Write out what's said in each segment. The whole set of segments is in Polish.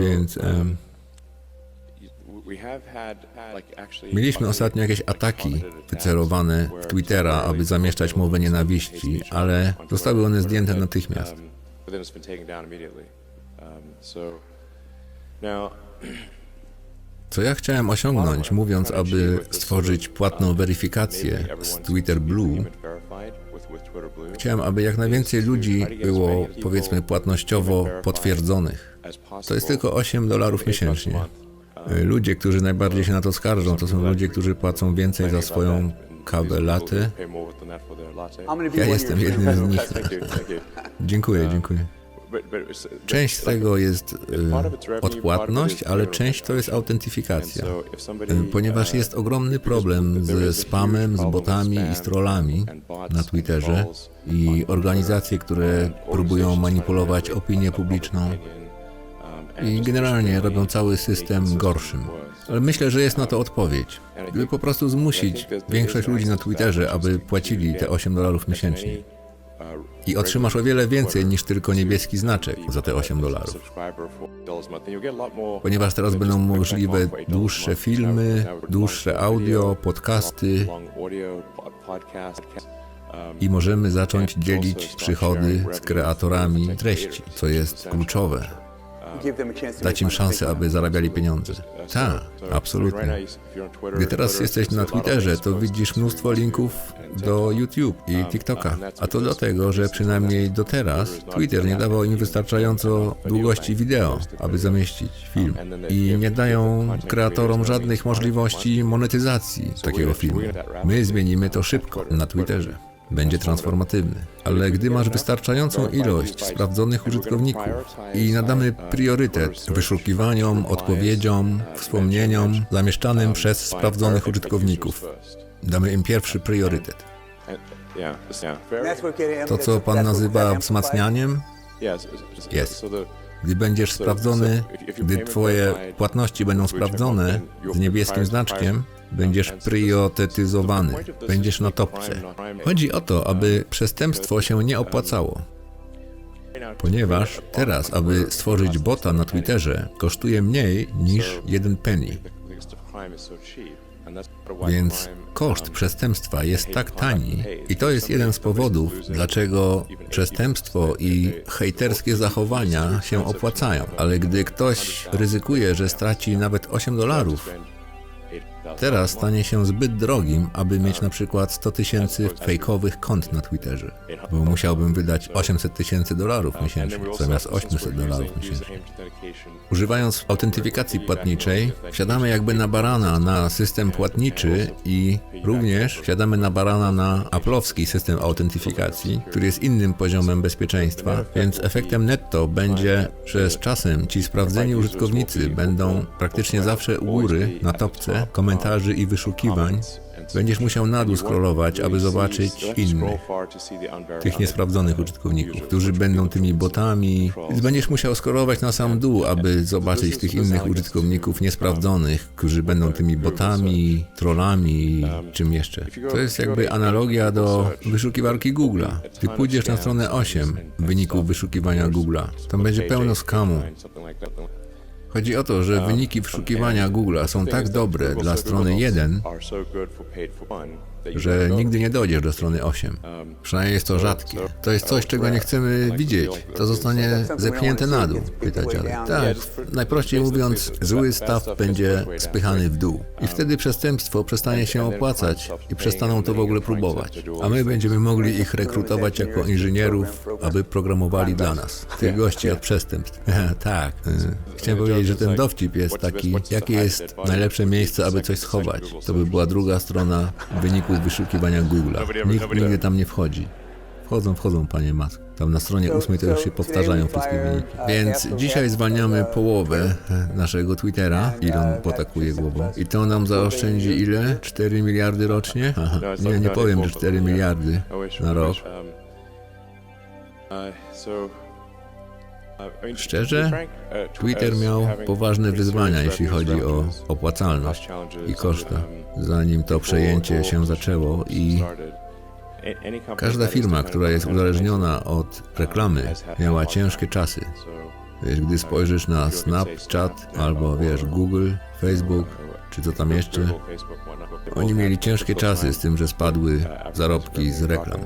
Więc em, mieliśmy ostatnio jakieś ataki wycelowane w Twittera, aby zamieszczać mowę nienawiści, ale zostały one zdjęte natychmiast. Co ja chciałem osiągnąć, mówiąc, aby stworzyć płatną weryfikację z Twitter Blue, chciałem, aby jak najwięcej ludzi było, powiedzmy, płatnościowo potwierdzonych. To jest tylko 8 dolarów miesięcznie. Ludzie, którzy najbardziej się na to skarżą, to są ludzie, którzy płacą więcej za swoją kawę latte. Ja jestem jednym z nich. Dziękuję, dziękuję. Część z tego jest y, odpłatność, ale część to jest autentyfikacja. Y, Ponieważ jest ogromny problem ze spamem, z botami i z trollami na Twitterze i organizacje, które próbują manipulować opinię publiczną i generalnie robią cały system gorszym. Ale myślę, że jest na to odpowiedź. Gdyby po prostu zmusić większość ludzi na Twitterze, aby płacili te 8 dolarów miesięcznie. I otrzymasz o wiele więcej niż tylko niebieski znaczek za te 8 dolarów. Ponieważ teraz będą możliwe dłuższe filmy, dłuższe audio, podcasty i możemy zacząć dzielić przychody z kreatorami treści, co jest kluczowe. Dać im szansę, aby zarabiali pieniądze. Tak, absolutnie. Gdy teraz jesteś na Twitterze, to widzisz mnóstwo linków do YouTube i TikToka. A to dlatego, że przynajmniej do teraz Twitter nie dawał im wystarczająco długości wideo, aby zamieścić film. I nie dają kreatorom żadnych możliwości monetyzacji takiego filmu. My zmienimy to szybko na Twitterze będzie transformatywny. Ale gdy masz wystarczającą ilość sprawdzonych użytkowników i nadamy priorytet wyszukiwaniom, odpowiedziom, wspomnieniom zamieszczanym przez sprawdzonych użytkowników, damy im pierwszy priorytet. To, co pan nazywa wzmacnianiem, jest. Gdy będziesz sprawdzony, gdy twoje płatności będą sprawdzone z niebieskim znaczkiem, będziesz priorytetyzowany, będziesz na topce. Chodzi o to, aby przestępstwo się nie opłacało. Ponieważ teraz, aby stworzyć bota na Twitterze, kosztuje mniej niż jeden penny. Więc koszt przestępstwa jest tak tani i to jest jeden z powodów, dlaczego przestępstwo i hejterskie zachowania się opłacają. Ale gdy ktoś ryzykuje, że straci nawet 8 dolarów, teraz stanie się zbyt drogim, aby mieć na przykład 100 tysięcy fejkowych kont na Twitterze, bo musiałbym wydać 800 tysięcy dolarów miesięcznie zamiast 800 dolarów miesięcznie. Używając autentyfikacji płatniczej, wsiadamy jakby na barana na system płatniczy i również wsiadamy na barana na aplowski system autentyfikacji, który jest innym poziomem bezpieczeństwa, więc efektem netto będzie, że z czasem ci sprawdzeni użytkownicy będą praktycznie zawsze u góry, na topce, komentarzy i wyszukiwań, będziesz musiał na dół scrollować, aby zobaczyć innych, tych niesprawdzonych użytkowników, którzy będą tymi botami. Więc będziesz musiał scrollować na sam dół, aby zobaczyć tych innych użytkowników niesprawdzonych, którzy będą tymi botami, trollami czym jeszcze. To jest jakby analogia do wyszukiwarki Google'a. Ty pójdziesz na stronę 8 wyników wyszukiwania Google'a. Tam będzie pełno skamu. Chodzi o to, że wyniki wyszukiwania Google'a są tak dobre dla strony 1, że nigdy nie dojdziesz do strony 8. Przynajmniej jest to rzadkie. To jest coś, czego nie chcemy widzieć. To zostanie zepchnięte na dół, pyta dziadek. Tak, najprościej mówiąc, zły staw będzie spychany w dół. I wtedy przestępstwo przestanie się opłacać i przestaną to w ogóle próbować. A my będziemy mogli ich rekrutować jako inżynierów, aby programowali dla nas. Tych gości od przestępstw. tak. y, Chciałem powiedzieć, że ten dowcip jest taki, jakie jest najlepsze miejsce, aby coś schować. To by była druga strona wyników wyszukiwania Google'a. Nikt nigdy tam nie wchodzi. Wchodzą, wchodzą, panie Musk. Tam na stronie ósmej to już się powtarzają wszystkie wyniki. Więc dzisiaj zwalniamy połowę naszego Twittera, ile on potakuje głową. I to nam zaoszczędzi ile? 4 miliardy rocznie? Aha. Nie, nie powiem, że 4 miliardy na rok. Szczerze, Twitter miał poważne wyzwania, jeśli chodzi o opłacalność i koszta, zanim to przejęcie się zaczęło i każda firma, która jest uzależniona od reklamy, miała ciężkie czasy. Wiesz, gdy spojrzysz na Snapchat albo wiesz, Google, Facebook, czy co tam jeszcze, oni mieli ciężkie czasy z tym, że spadły zarobki z reklam.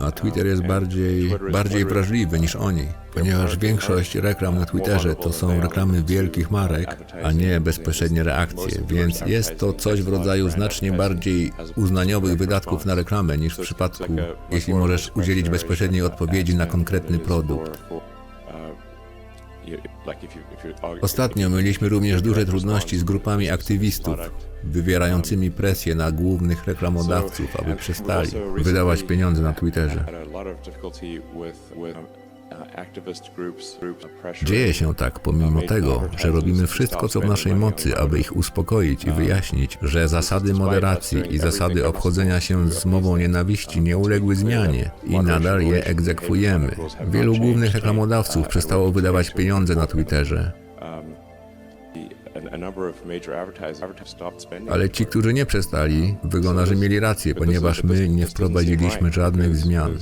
A Twitter jest bardziej, bardziej wrażliwy niż oni, ponieważ większość reklam na Twitterze to są reklamy wielkich marek, a nie bezpośrednie reakcje, więc jest to coś w rodzaju znacznie bardziej uznaniowych wydatków na reklamę niż w przypadku, jeśli możesz udzielić bezpośredniej odpowiedzi na konkretny produkt. Ostatnio mieliśmy również duże trudności z grupami aktywistów, wywierającymi presję na głównych reklamodawców, aby przestali wydawać pieniądze na Twitterze. Dzieje się tak pomimo tego, że robimy wszystko, co w naszej mocy, aby ich uspokoić i wyjaśnić, że zasady moderacji i zasady obchodzenia się z mową nienawiści nie uległy zmianie i nadal je egzekwujemy. Wielu głównych reklamodawców przestało wydawać pieniądze na Twitterze, ale ci, którzy nie przestali, wygląda, że mieli rację, ponieważ my nie wprowadziliśmy żadnych zmian.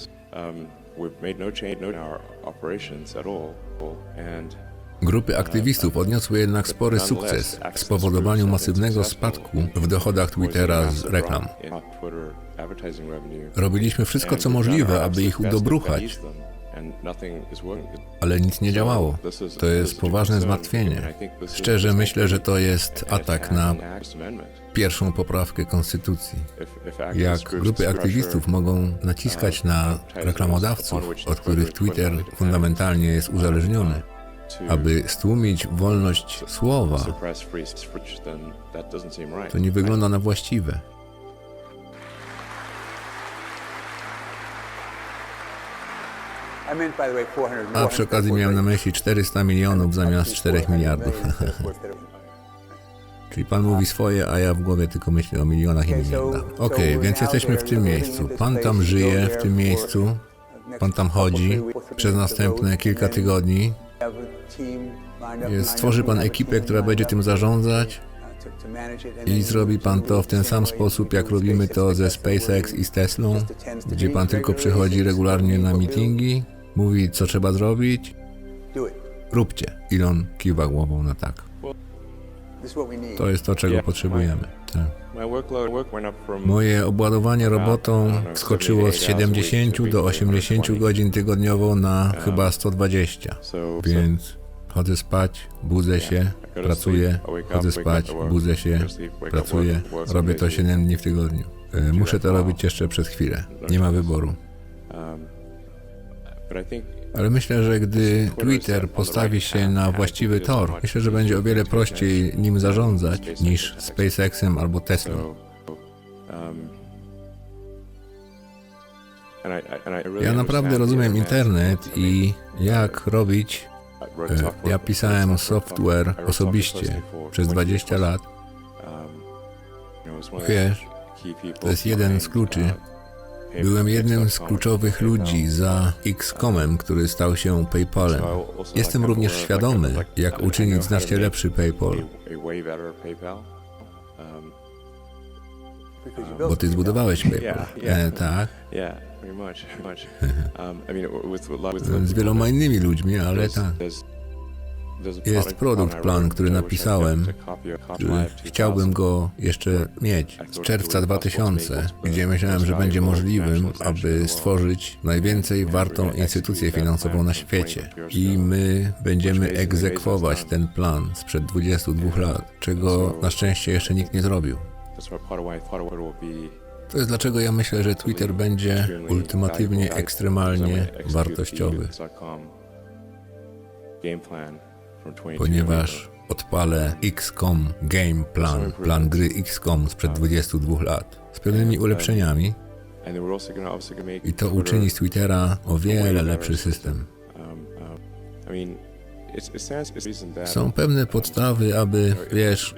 Grupy aktywistów odniosły jednak spory sukces w spowodowaniu masywnego spadku w dochodach Twittera z reklam. Robiliśmy wszystko, co możliwe, aby ich udobruchać, ale nic nie działało. To jest poważne zmartwienie. Szczerze myślę, że to jest atak na pierwszą poprawkę konstytucji. Jak grupy aktywistów mogą naciskać na reklamodawców, od których Twitter fundamentalnie jest uzależniony, aby stłumić wolność słowa, to nie wygląda na właściwe. A przy okazji miałem na myśli 400 milionów zamiast 4 miliardów. Czyli pan mówi swoje, a ja w głowie tylko myślę o milionach i miliardach. Okej, więc jesteśmy w tym miejscu. Pan tam żyje w tym miejscu. Pan tam chodzi przez następne kilka tygodni. Stworzy pan ekipę, która będzie tym zarządzać i zrobi pan to w ten sam sposób, jak robimy to ze SpaceX i z Teslą, gdzie pan tylko przychodzi regularnie na meetingi, mówi, co trzeba zrobić. Róbcie. Elon kiwa głową na tak. To jest to, czego potrzebujemy. Tak. Moje obładowanie robotą wskoczyło z 70 do 80 godzin tygodniowo na chyba 120. Więc chodzę spać, budzę się, pracuję, chodzę spać, budzę się, pracuję. Robię to 7 dni w tygodniu. E, Muszę to robić jeszcze przez chwilę. Nie ma wyboru. Ale myślę, że gdy Twitter postawi się na właściwy tor, myślę, że będzie o wiele prościej nim zarządzać niż SpaceXem albo Teslą. Ja naprawdę rozumiem internet i jak robić. e, Ja pisałem software osobiście przez 20 lat. Wiesz, to jest jeden z kluczy. Byłem jednym z kluczowych ludzi za X-Comem, który stał się PayPalem. Jestem również świadomy, jak uczynić znacznie lepszy PayPal, bo ty zbudowałeś PayPal. E, tak, z wieloma innymi ludźmi, ale tak. Jest produkt, plan, który napisałem, chciałbym go jeszcze mieć z czerwca 2000, gdzie myślałem, że będzie możliwym, aby stworzyć najwięcej wartą instytucję finansową na świecie. I my będziemy egzekwować ten plan sprzed 22 lat, czego na szczęście jeszcze nikt nie zrobił. To jest dlaczego ja myślę, że Twitter będzie ultimatywnie ekstremalnie wartościowy, ponieważ odpalę XCOM Game Plan, plan gry XCOM sprzed 22 lat, z pewnymi ulepszeniami. i to uczyni z Twittera o wiele lepszy system. Są pewne podstawy, aby, wiesz,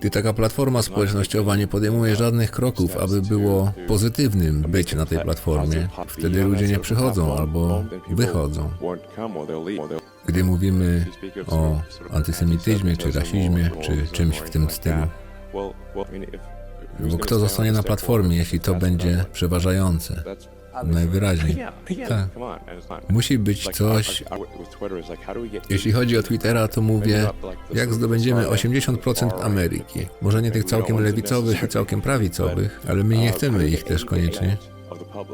gdy taka platforma społecznościowa nie podejmuje żadnych kroków, aby było pozytywnym być na tej platformie, wtedy ludzie nie przychodzą albo wychodzą. Gdy mówimy o antysemityzmie, czy rasizmie, czy czymś w tym stylu. Bo kto zostanie na platformie, jeśli to będzie przeważające? Najwyraźniej. Tak. Musi być coś, jeśli chodzi o Twittera, to mówię, jak zdobędziemy 80% Ameryki. Może nie tych całkiem lewicowych i całkiem prawicowych, ale my nie chcemy ich też koniecznie,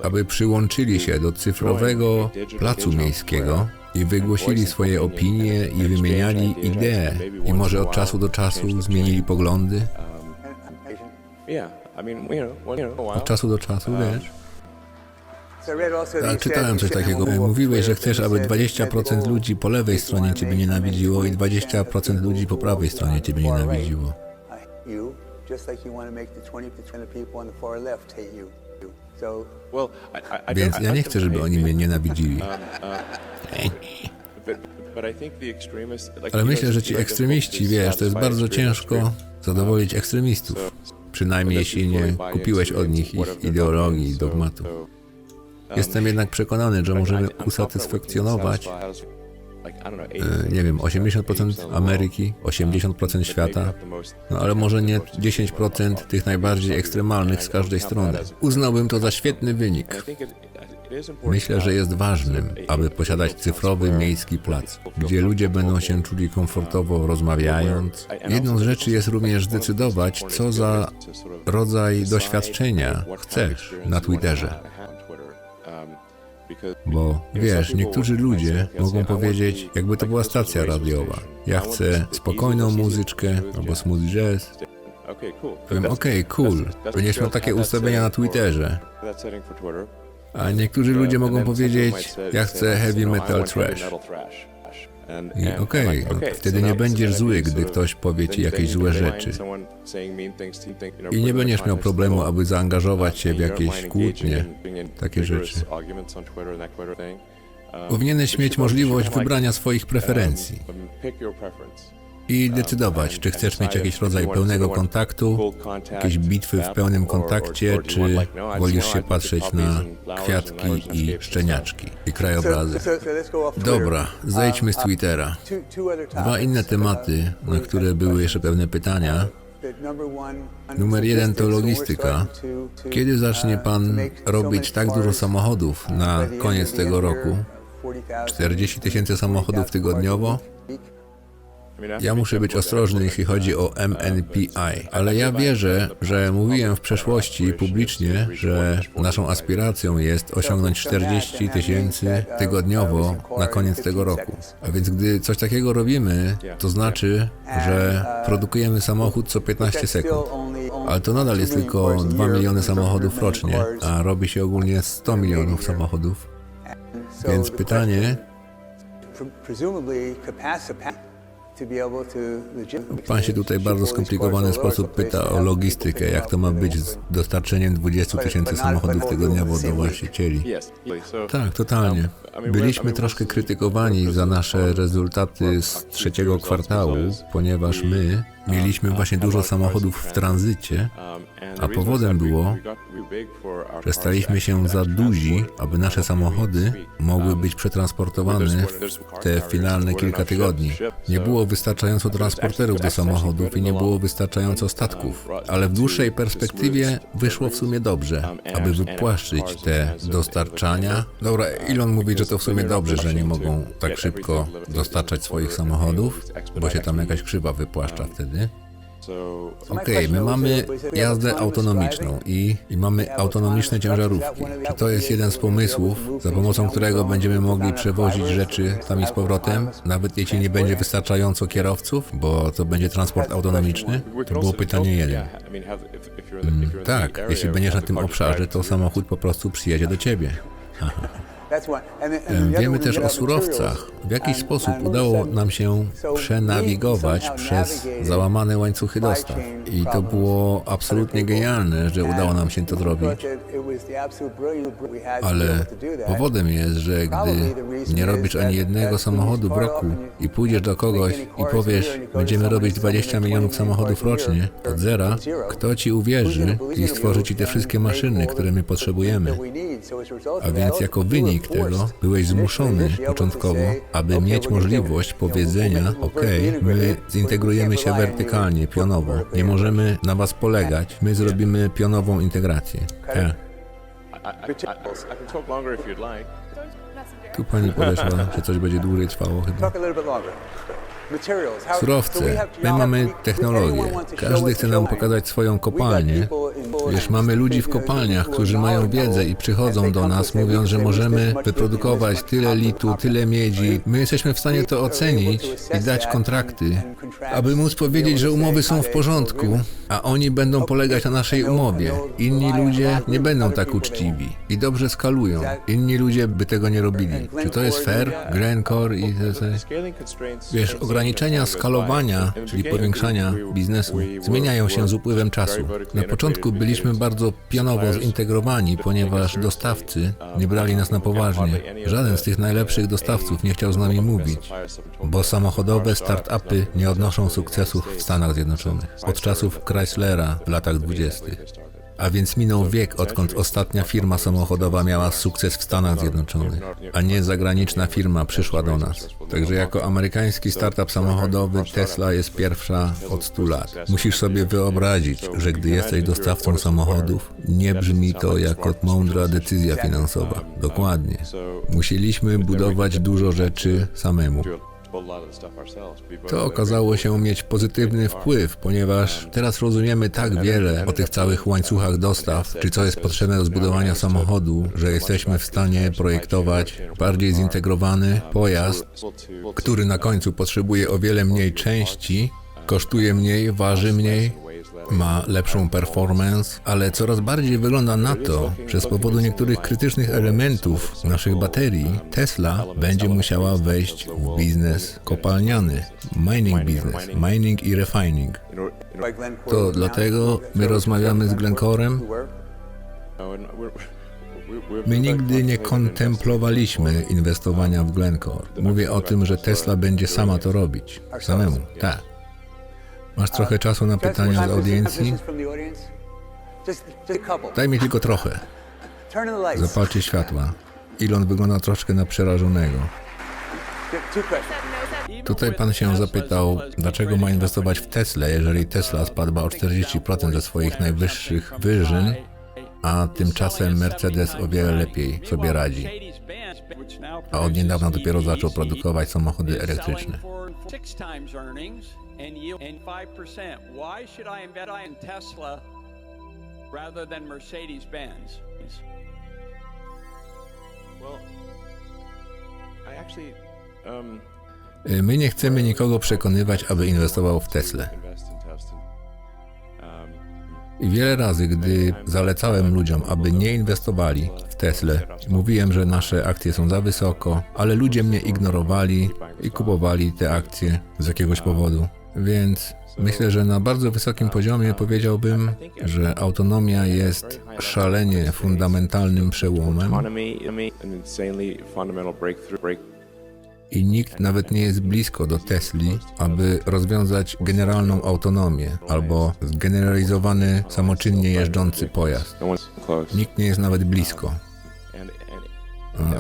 aby przyłączyli się do cyfrowego placu miejskiego i wygłosili swoje opinie i wymieniali idee i może od czasu do czasu zmienili poglądy. Yeah, I mean, you know, one- you know, a while. Od czasu do czasu, wiesz? Czytałem coś takiego. Mówiłeś, że chcesz, aby 20% ludzi po lewej stronie ciebie nienawidziło i 20% ludzi po prawej stronie ciebie nienawidziło. Więc ja nie chcę, żeby oni mnie nienawidzili. Extremists, like, Ale myślę, że ci ekstremiści, wiesz, to jest bardzo ciężko zadowolić ekstremistów. Przynajmniej jeśli nie kupiłeś od nich ich ideologii i dogmatów. Jestem jednak przekonany, że możemy usatysfakcjonować, e, nie wiem, 80% Ameryki, 80% świata, no ale może nie 10% tych najbardziej ekstremalnych z każdej strony. Uznałbym to za świetny wynik. Myślę, że jest ważnym, aby posiadać cyfrowy miejski plac, gdzie ludzie będą się czuli komfortowo rozmawiając. Jedną z rzeczy jest również zdecydować, co za rodzaj doświadczenia chcesz na Twitterze. Bo wiesz, niektórzy ludzie mogą powiedzieć, jakby to była stacja radiowa. Ja chcę spokojną muzyczkę albo smooth jazz. Powiem, okej, cool, będziesz miał takie ustawienia na Twitterze. A niektórzy ludzie mogą powiedzieć, ja chcę heavy metal trash. I okej, no, wtedy nie będziesz zły, gdy ktoś powie ci jakieś złe rzeczy. I nie będziesz miał problemu, aby zaangażować się w jakieś kłótnie, takie rzeczy. Powinieneś mieć możliwość wybrania swoich preferencji i decydować, czy chcesz mieć jakiś rodzaj pełnego kontaktu, jakieś bitwy w pełnym kontakcie, czy wolisz się patrzeć na kwiatki i szczeniaczki i krajobrazy. Dobra, zejdźmy z Twittera. Dwa inne tematy, na które były jeszcze pewne pytania. Numer jeden to logistyka. Kiedy zacznie Pan robić tak dużo samochodów na koniec tego roku? 40 tysięcy samochodów tygodniowo? Ja muszę być ostrożny, jeśli chodzi o MNPI, ale ja wierzę, że mówiłem w przeszłości publicznie, że naszą aspiracją jest osiągnąć 40 tysięcy tygodniowo na koniec tego roku. A więc gdy coś takiego robimy, to znaczy, że produkujemy samochód co 15 sekund. Ale to nadal jest tylko 2 miliony samochodów rocznie, a robi się ogólnie 100 milionów samochodów. Więc pytanie, Pan się tutaj w bardzo skomplikowany sposób pyta o logistykę, jak to ma być z dostarczeniem 20 tysięcy samochodów tygodniowo do właścicieli. Tak, totalnie. Byliśmy troszkę krytykowani za nasze rezultaty z trzeciego kwartału, ponieważ my mieliśmy właśnie dużo samochodów w tranzycie, a powodem było, że staliśmy się za duzi, aby nasze samochody mogły być przetransportowane w te finalne kilka tygodni. Nie było wystarczająco transporterów do samochodów i nie było wystarczająco statków, ale w dłuższej perspektywie wyszło w sumie dobrze, aby wypłaszczyć te dostarczania. Dobra, Elon mówi, że to w sumie dobrze, że nie mogą tak szybko dostarczać swoich samochodów, bo się tam jakaś krzywa wypłaszcza wtedy. Okej, my mamy jazdę autonomiczną i, i mamy autonomiczne ciężarówki. Czy to jest jeden z pomysłów, za pomocą którego będziemy mogli przewozić rzeczy tam i z powrotem, nawet jeśli nie będzie wystarczająco kierowców, bo to będzie transport autonomiczny? To było pytanie jeden. Mm, tak, jeśli będziesz na tym obszarze, to samochód po prostu przyjedzie do ciebie. Wiemy też o surowcach. W jakiś sposób udało nam się przenawigować przez załamane łańcuchy dostaw. I to było absolutnie genialne, że udało nam się to zrobić. Ale powodem jest, że gdy nie robisz ani jednego samochodu w roku i pójdziesz do kogoś i powiesz, będziemy robić 20 milionów samochodów rocznie od zera, kto ci uwierzy i stworzy ci te wszystkie maszyny, które my potrzebujemy? A więc jako wynik tego byłeś zmuszony początkowo, aby mieć możliwość powiedzenia, ok, my zintegrujemy się wertykalnie, pionowo. Nie możemy na was polegać, my zrobimy pionową integrację. Tak. Tu pani podeszła, że coś będzie dłużej trwało chyba. Surowce. My mamy technologię. Każdy chce nam pokazać swoją kopalnię. Wiesz, mamy ludzi w kopalniach, którzy mają wiedzę i przychodzą do nas, mówiąc, że możemy wyprodukować tyle litu, tyle miedzi. My jesteśmy w stanie to ocenić i dać kontrakty, aby móc powiedzieć, że umowy są w porządku, a oni będą polegać na naszej umowie. Inni ludzie nie będą tak uczciwi i dobrze skalują. Inni ludzie by tego nie robili. Czy to jest fair? Glencore i. Wiesz, ograniczenia skalowania, czyli powiększania biznesu, zmieniają się z upływem czasu. Na początku byliśmy bardzo pionowo zintegrowani, ponieważ dostawcy nie brali nas na poważnie. Żaden z tych najlepszych dostawców nie chciał z nami mówić, bo samochodowe start-upy nie odnoszą sukcesów w Stanach Zjednoczonych od czasów Chryslera w latach 20. A więc minął wiek, odkąd ostatnia firma samochodowa miała sukces w Stanach Zjednoczonych, a nie zagraniczna firma przyszła do nas. Także jako amerykański startup samochodowy Tesla jest pierwsza od 100 lat. Musisz sobie wyobrazić, że gdy jesteś dostawcą samochodów, nie brzmi to jako mądra decyzja finansowa. Dokładnie. Musieliśmy budować dużo rzeczy samemu. To okazało się mieć pozytywny wpływ, ponieważ teraz rozumiemy tak wiele o tych całych łańcuchach dostaw, czy co jest potrzebne do zbudowania samochodu, że jesteśmy w stanie projektować bardziej zintegrowany pojazd, który na końcu potrzebuje o wiele mniej części, kosztuje mniej, waży mniej, ma lepszą performance, ale coraz bardziej wygląda na to, że z powodu niektórych krytycznych elementów naszych baterii, Tesla będzie musiała wejść w biznes kopalniany, mining business, mining i refining. To dlatego my rozmawiamy z Glencorem. My nigdy nie kontemplowaliśmy inwestowania w Glencore. Mówię o tym, że Tesla będzie sama to robić. Samemu, tak. Masz trochę czasu na pytania z audiencji? Daj mi tylko trochę. Zapalcie światła. Elon wygląda troszkę na przerażonego. Tutaj pan się zapytał, dlaczego ma inwestować w Tesla, jeżeli Tesla spadła o 40% ze swoich najwyższych wyżyn, a tymczasem Mercedes o wiele lepiej sobie radzi. A od niedawna dopiero zaczął produkować samochody elektryczne. Rather than Mercedes-Benz. Well, I actually um, Y, My nie chcemy nikogo przekonywać, aby inwestował w Teslę. invest in Tesla. I wiele razy, gdy zalecałem ludziom, aby nie inwestowali w Teslę, mówiłem, że nasze akcje są za wysoko, ale ludzie mnie ignorowali i kupowali te akcje z jakiegoś powodu. Więc myślę, że na bardzo wysokim poziomie powiedziałbym, że autonomia jest szalenie fundamentalnym przełomem i nikt nawet nie jest blisko do Tesli, aby rozwiązać generalną autonomię albo zgeneralizowany samoczynnie jeżdżący pojazd. Nikt nie jest nawet blisko.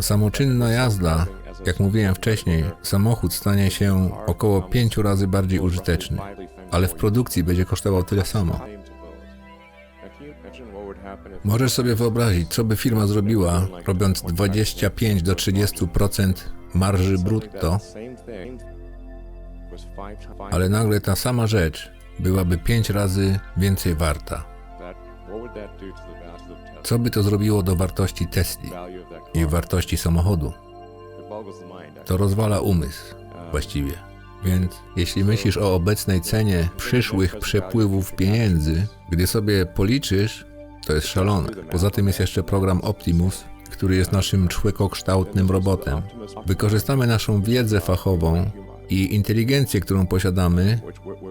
Samoczynna jazda, jak mówiłem wcześniej, samochód stanie się około pięciu razy bardziej użyteczny, ale w produkcji będzie kosztował tyle samo. Możesz sobie wyobrazić, co by firma zrobiła, robiąc 25 do 30% marży brutto, ale nagle ta sama rzecz byłaby 5 razy więcej warta. Co by to zrobiło do wartości Tesli i wartości samochodu? To rozwala umysł właściwie. Więc jeśli myślisz o obecnej cenie przyszłych przepływów pieniędzy, gdy sobie policzysz, to jest szalone. Poza tym jest jeszcze program Optimus, który jest naszym człekokształtnym robotem. Wykorzystamy naszą wiedzę fachową i inteligencję, którą posiadamy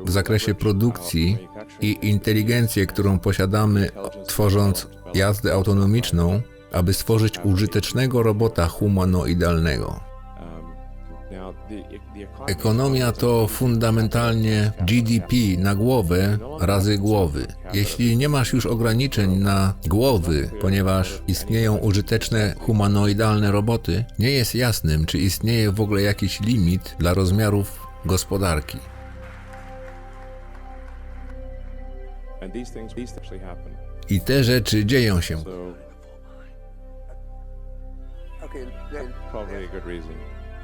w zakresie produkcji i inteligencję, którą posiadamy tworząc jazdę autonomiczną, aby stworzyć użytecznego robota humanoidalnego. Ekonomia to fundamentalnie GDP na głowę razy głowy. Jeśli nie masz już ograniczeń na głowy, ponieważ istnieją użyteczne humanoidalne roboty, nie jest jasnym, czy istnieje w ogóle jakiś limit dla rozmiarów gospodarki. I te rzeczy dzieją się. Okay,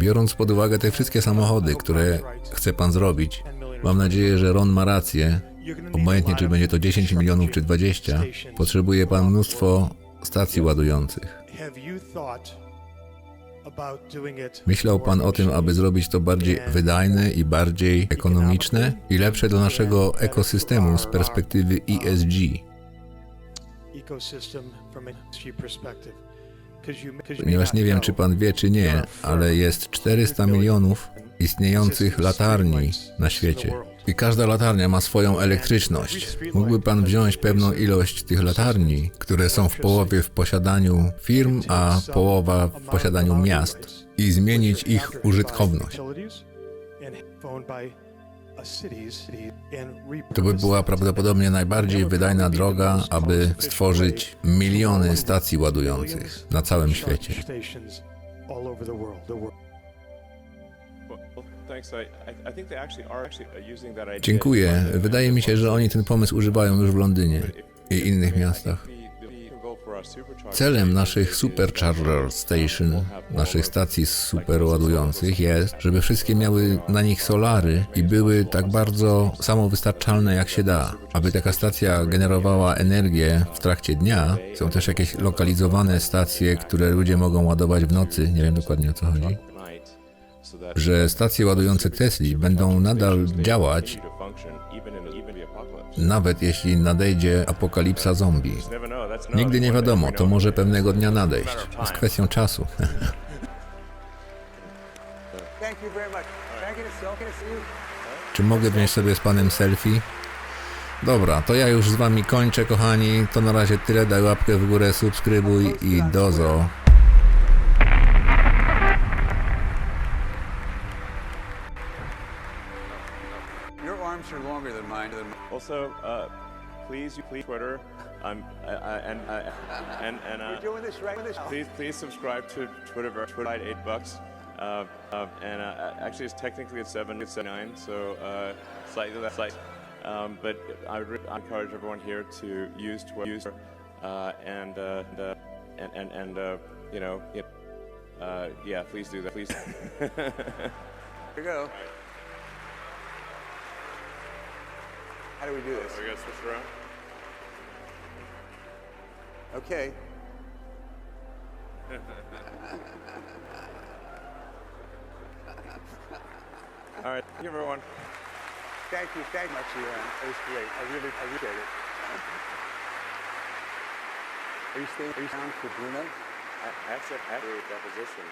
Biorąc pod uwagę te wszystkie samochody, które chce pan zrobić, mam nadzieję, że Ron ma rację. Obojętnie, czy będzie to 10 milionów, czy 20, potrzebuje pan mnóstwo stacji ładujących. Myślał pan o tym, aby zrobić to bardziej wydajne i bardziej ekonomiczne i lepsze dla naszego ekosystemu z perspektywy ESG. Ponieważ nie wiem, czy pan wie, czy nie, ale jest 400 milionów istniejących latarni na świecie. I każda latarnia ma swoją elektryczność. Mógłby pan wziąć pewną ilość tych latarni, które są w połowie w posiadaniu firm, a połowa w posiadaniu miast i zmienić ich użytkowność. To by była prawdopodobnie najbardziej wydajna droga, aby stworzyć miliony stacji ładujących na całym świecie. Dziękuję. Wydaje mi się, że oni ten pomysł używają już w Londynie i innych miastach. Celem naszych Supercharger Station, naszych stacji superładujących jest, żeby wszystkie miały na nich solary i były tak bardzo samowystarczalne jak się da. Aby taka stacja generowała energię w trakcie dnia, są też jakieś lokalizowane stacje, które ludzie mogą ładować w nocy, nie wiem dokładnie o co chodzi, że stacje ładujące Tesli będą nadal działać, nawet jeśli nadejdzie apokalipsa zombie. Nigdy nie wiadomo, to może pewnego dnia nadejść. Jest kwestią czasu. Czy mogę wziąć sobie z panem selfie? Dobra, to ja już z wami kończę, kochani. To na razie tyle. Daj łapkę w górę, subskrybuj i dozo. Also, uh, please, you please Twitter, um, I, I, and uh, and and uh, We're doing this right. This. please please subscribe to Twitter. Twitter at eight bucks. Uh, uh, and uh, actually, it's technically at seven. It's nine, so uh, slightly less. Slight. Um, but I would really encourage everyone here to use Twitter. Use, uh, and, uh, and, and and and uh, you know, uh, yeah, please do that. Please. Here we go. How do we do this? Are we gonna switch around? Okay. All right, thank you, everyone. Thank you. Thank you much, Ian. It was great. I really I appreciate it. Are you staying? Are you down for Bruno? I, I actually have a deposition.